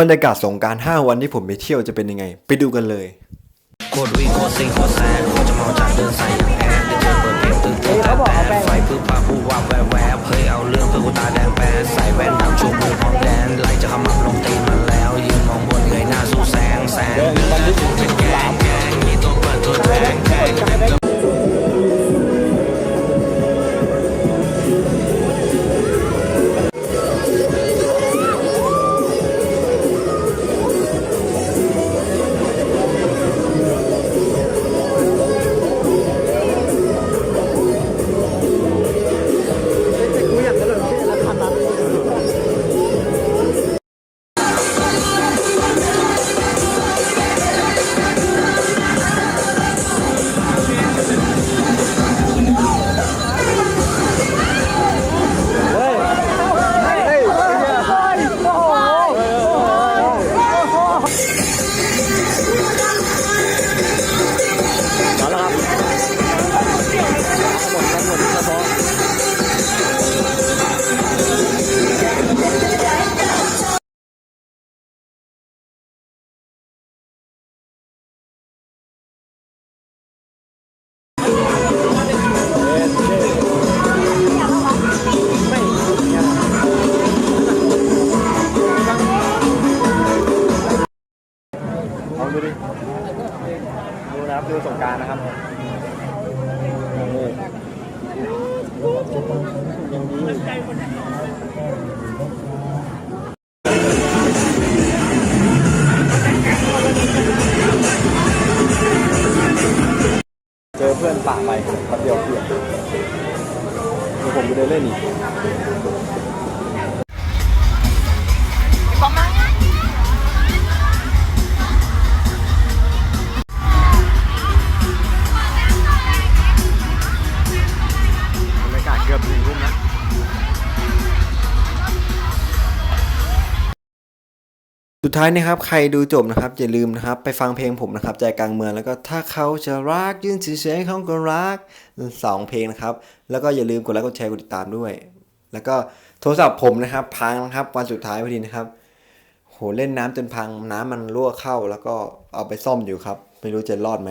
บรรยากาศสงกราร 5 วันที่ผมไปเที่ยวจะเป็นยังไง ไปดูกันเลยโคตรวิ่งโคตรซิงโคตรแซงโคตรจะเมาจากเดินสายอย่างแอดได้เจอเปิดเพลงตื่นเต้นแต่แปดไฟปึ๊บปาบู องดูดิ ดูนะครับดูสงการนะครับนี่ยังดีเจอเพื่อนป่าไปแป๊บเดียวเปลี่ยนเดี๋ยวผมไปเดินเล่นอีก สุดท้ายนะครับใครดูจบนะครับอย่าลืมนะครับไปฟังเพลงผมนะครับใจกลางเมืองแล้วก็ถ้าเขาจะรักยืนเฉยๆเขาก็รักสองเพลงนะครับ แล้วก็อย่าลืมกดไลค์กดแชร์กดติดตามด้วย แล้วก็โทรศัพท์ผมนะครับ พังนะครับวันสุดท้ายพอดีนะครับโหเล่นน้ำจนพังน้ำมันรั่วเข้า แล้วก็เอาไปซ่อมอยู่ครับ ไม่รู้จะรอดไหม